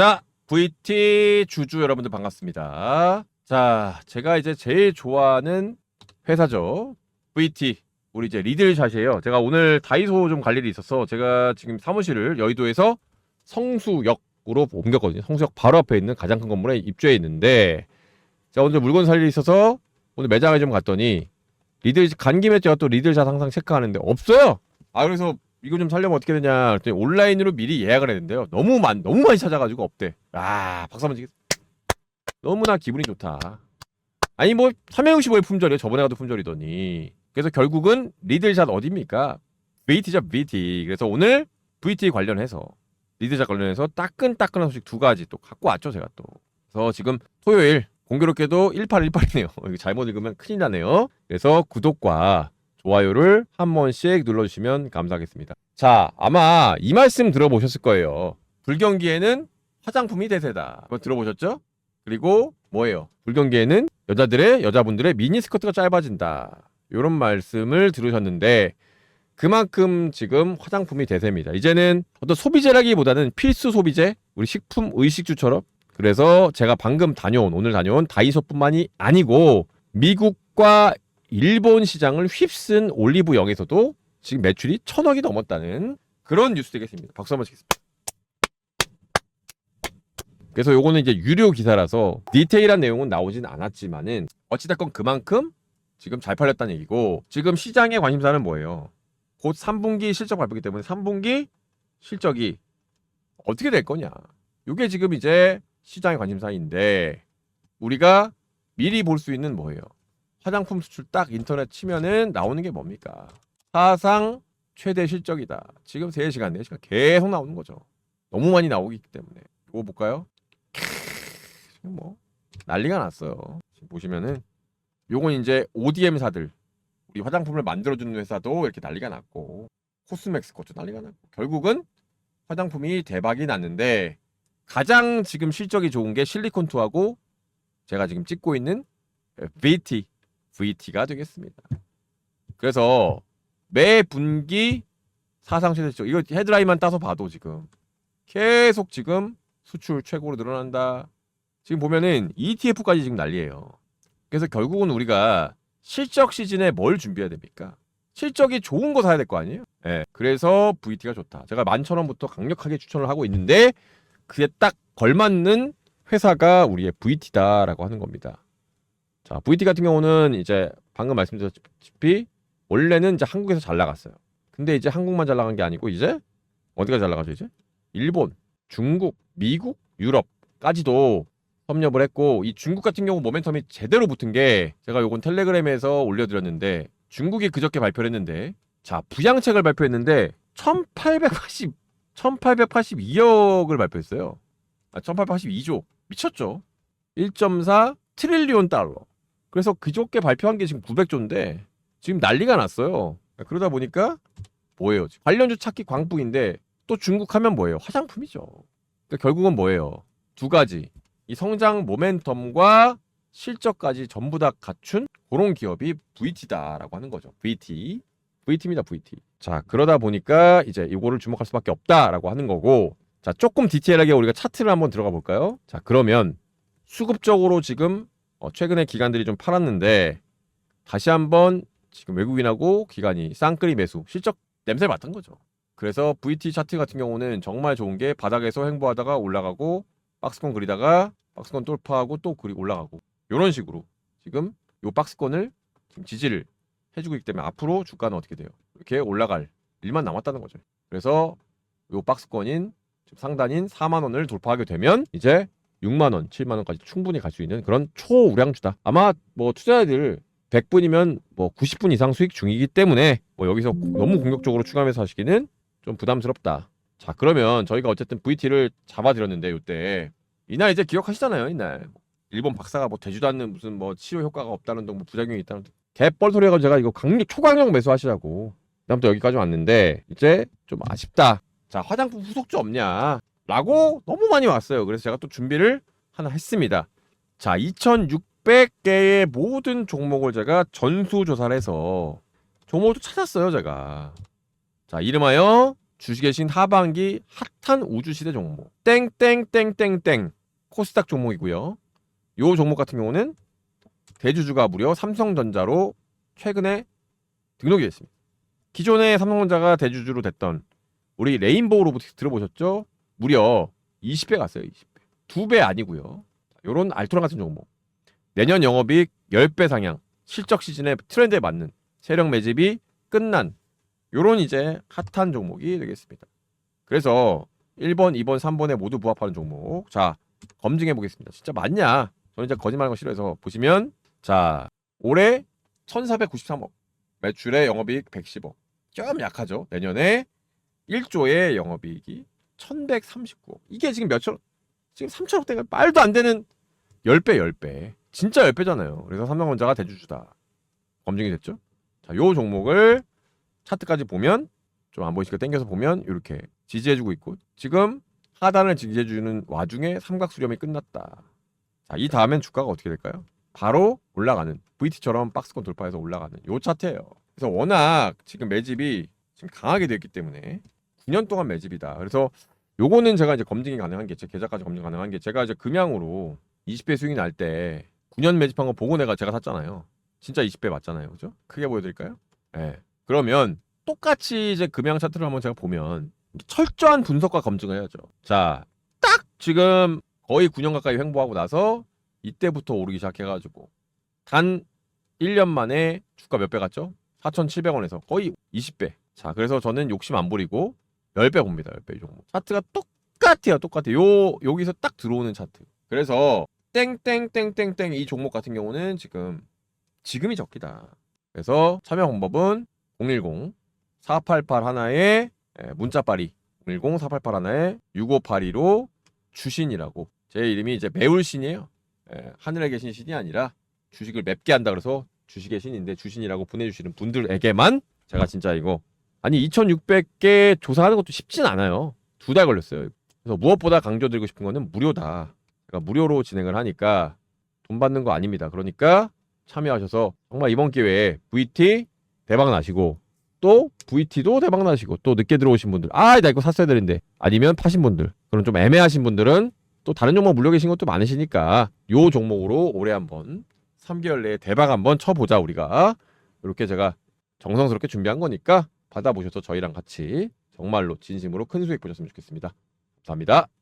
자, VT 주주 여러분들 반갑습니다. 자, 제가 이제 제일 좋아하는 회사죠. VT. 우리 이제 리들샷이에요. 제가 오늘 다이소 좀 갈 일이 있어서 제가 지금 사무실을 여의도에서 성수역으로 옮겼거든요. 성수역 바로 앞에 있는 가장 큰 건물에 입주해 있는데 제가 오늘 물건 살 일이 있어서 오늘 매장에 좀 갔더니 리들 간 김에 제가 또 리들샷 항상 체크하는데 없어요. 아 그래서 이거 좀 살려면 어떻게 되냐 그랬더니 온라인으로 미리 예약을 했는데요. 너무 많 너무 많이 찾아가지고 없대. 아 박수 한번 치겠습니다. 너무나 기분이 좋다. 아니 뭐 365의 품절이에요. 저번에 가도 품절이더니. 그래서 결국은 리들샷 어디입니까? VT죠 VT. 그래서 오늘 VT 관련해서 리들샷 관련해서 따끈따끈한 소식 두 가지 또 갖고 왔죠 제가 또. 그래서 지금 토요일 공교롭게도 1818이네요. 이거 잘못 읽으면 큰일 나네요. 그래서 구독과 좋아요를 한 번씩 눌러주시면 감사하겠습니다. 자, 아마 이 말씀 들어보셨을 거예요. 불경기에는 화장품이 대세다. 그거 들어보셨죠? 그리고 뭐예요? 불경기에는 여자들의 여자분들의 미니 스커트가 짧아진다. 이런 말씀을 들으셨는데 그만큼 지금 화장품이 대세입니다. 이제는 어떤 소비재라기보다는 필수 소비재, 우리 식품 의식주처럼 그래서 제가 방금 다녀온 오늘 다녀온 다이소뿐만이 아니고 미국과 일본 시장을 휩쓴 올리브영에서도 지금 매출이 천억이 넘었다는 그런 뉴스 되겠습니다. 박수 한번 치겠습니다. 그래서 요거는 이제 유료 기사라서 디테일한 내용은 나오진 않았지만은 어찌됐건 그만큼 지금 잘 팔렸다는 얘기고 지금 시장의 관심사는 뭐예요? 곧 3분기 실적 발표기 때문에 3분기 실적이 어떻게 될 거냐? 요게 지금 이제 시장의 관심사인데 우리가 미리 볼 수 있는 뭐예요? 화장품 수출 딱 인터넷 치면은 나오는 게 뭡니까? 사상 최대 실적이다. 지금 3시간, 4시간 계속 나오는 거죠. 너무 많이 나오기 때문에. 이거 볼까요? 지금 뭐 난리가 났어요. 지금 보시면은 요건 이제 ODM사들 우리 화장품을 만들어주는 회사도 이렇게 난리가 났고 코스맥스 것도 난리가 났고 결국은 화장품이 대박이 났는데 가장 지금 실적이 좋은 게 실리콘투하고 제가 지금 찍고 있는 VT, VT가 되겠습니다. 그래서 매 분기 사상 최대 실적 이거 헤드라인만 따서 봐도 지금 계속 지금 수출 최고로 늘어난다. 지금 보면은 ETF까지 지금 난리예요. 그래서 결국은 우리가 실적 시즌에 뭘 준비해야 됩니까? 실적이 좋은 거 사야 될 거 아니에요? 예. 그래서 VT가 좋다. 제가 만천원부터 강력하게 추천을 하고 있는데 그에 딱 걸맞는 회사가 우리의 VT다라고 하는 겁니다. 자, VT 같은 경우는 이제 방금 말씀드렸다시피 원래는 이제 한국에서 잘 나갔어요. 근데 이제 한국만 잘 나간 게 아니고 이제 어디가 잘 나가죠 이제? 일본, 중국, 미국, 유럽까지도 섭렵을 했고 이 중국 같은 경우 모멘텀이 제대로 붙은 게 제가 요건 텔레그램에서 올려드렸는데 중국이 그저께 발표를 했는데 자 부양책을 발표했는데 1880 1882억을 발표했어요. 아, 1882조 미쳤죠. 1.4 트릴리온 달러. 그래서 그저께 발표한 게 지금 900조인데 지금 난리가 났어요. 그러다 보니까 뭐예요? 관련주 찾기 광풍인데 또 중국 하면 뭐예요? 화장품이죠. 그러니까 결국은 뭐예요? 두 가지. 이 성장 모멘텀과 실적까지 전부 다 갖춘 그런 기업이 VT다라고 하는 거죠. VT. VT입니다, VT. 자, 그러다 보니까 이제 이거를 주목할 수밖에 없다라고 하는 거고. 자, 조금 디테일하게 우리가 차트를 한번 들어가 볼까요? 자, 그러면 수급적으로 지금 어, 최근에 기관들이 좀 팔았는데 다시 한번 지금 외국인하고 기관이 쌍끌이 매수 실적 냄새를 맡은 거죠. 그래서 VT 차트 같은 경우는 정말 좋은 게 바닥에서 횡보하다가 올라가고 박스권 그리다가 박스권 돌파하고 또 그리 올라가고 이런 식으로 지금 요 박스권을 지금 지지를 해주고 있기 때문에 앞으로 주가는 어떻게 돼요? 이렇게 올라갈 일만 남았다는 거죠. 그래서 요 박스권인 상단인 4만 원을 돌파하게 되면 이제 6만 원, 7만 원까지 충분히 갈 수 있는 그런 초우량주다. 아마 뭐 투자자들 100분이면 뭐 90분 이상 수익 중이기 때문에 뭐 여기서 너무 공격적으로 추가하면서 하시기는 좀 부담스럽다. 자 그러면 저희가 어쨌든 VT를 잡아드렸는데 요때. 이날 이제 기억하시잖아요 이날. 일본 박사가 뭐 되지도 않는 무슨 뭐 치료 효과가 없다는 등뭐 부작용이 있다는 등. 개뻘 소리 해가지고 제가 이거 강력 초강력 매수하시라고. 그다음부터 여기까지 왔는데 이제 좀 아쉽다. 자 화장품 후속주 없냐 라고 너무 많이 왔어요 그래서 제가 또 준비를 하나 했습니다 자 2600개의 모든 종목을 제가 전수조사를 해서 종목을 또 찾았어요 제가 자 이름하여 주식의 신 하반기 핫한 우주시대 종목 땡땡땡땡땡 코스닥 종목이고요. 요 종목 같은 경우는 대주주가 무려 삼성전자로 최근에 등록이 됐습니다. 기존에 삼성전자가 대주주로 됐던 우리 레인보우 로보틱스 들어보셨죠? 무려 20배 갔어요. 20배. 두배 아니고요. 요런 알토란 같은 종목. 내년 영업이익 10배 상향. 실적 시즌의 트렌드에 맞는 세력 매집이 끝난 요런 이제 핫한 종목이 되겠습니다. 그래서 1번, 2번, 3번에 모두 부합하는 종목. 자, 검증해 보겠습니다. 진짜 맞냐? 저는 이제 거짓말하는 거 싫어해서 보시면 자, 올해 1,493억. 매출에 영업이익 110억. 좀 약하죠. 내년에 1조의 영업이익이 1,139억. 이게 지금 몇천 지금 3천억 대가 말도 안 되는 10배 10배. 진짜 10배잖아요. 그래서 삼성전자가 대주주다. 검증이 됐죠? 자, 요 종목을 차트까지 보면 좀 안 보이시니까 땡겨서 보면 이렇게 지지해주고 있고 지금 하단을 지지해주는 와중에 삼각 수렴이 끝났다. 자, 이 다음엔 주가가 어떻게 될까요? 바로 올라가는 VT처럼 박스권 돌파해서 올라가는 요 차트예요. 그래서 워낙 지금 매집이 지금 강하게 됐기 때문에 9년 동안 매집이다. 그래서 요거는 제가 이제 검증이 가능한 게 제 계좌까지 검증 가능한 게 제가 이제 금양으로 20배 수익이 날때 9년 매집한 거 보고 내가 제가 샀잖아요. 진짜 20배 맞잖아요. 그죠? 크게 보여드릴까요? 예. 그러면 똑같이 이제 금양 차트를 한번 제가 보면 철저한 분석과 검증을 해야죠. 자, 딱 지금 거의 9년 가까이 횡보하고 나서 이때부터 오르기 시작해가지고 단 1년 만에 주가 몇 배 갔죠? 4,700원에서 거의 20배. 자, 그래서 저는 욕심 안 부리고 10배 봅니다. 10배 이 종목. 차트가 똑같아요. 똑같아요. 요 여기서 딱 들어오는 차트. 그래서 땡땡땡땡땡 이 종목 같은 경우는 지금 지금이 적기다. 그래서 참여 방법은 010 488 하나에 예, 문자빨이 010 488 하나에 6582로 주신이라고 제 이름이 이제 매울 신이에요. 예, 하늘에 계신 신이 아니라 주식을 맵게 한다 그래서 주식의 신인데 주신이라고 보내주시는 분들에게만 제가 진짜 이거 아니 2,600개 조사하는 것도 쉽진 않아요. 두 달 걸렸어요. 그래서 무엇보다 강조드리고 싶은 거는 무료다. 제가 무료로 진행을 하니까 돈 받는 거 아닙니다. 그러니까 참여하셔서 정말 이번 기회에 VT 대박 나시고 또 VT도 대박 나시고 또 늦게 들어오신 분들 아 나 이거 샀어야 되는데 아니면 파신 분들 그런 좀 애매하신 분들은 또 다른 종목 물려 계신 것도 많으시니까 요 종목으로 올해 한번 3개월 내에 대박 한번 쳐보자 우리가 이렇게 제가 정성스럽게 준비한 거니까 받아보셔서 저희랑 같이 정말로 진심으로 큰 수익 보셨으면 좋겠습니다. 감사합니다.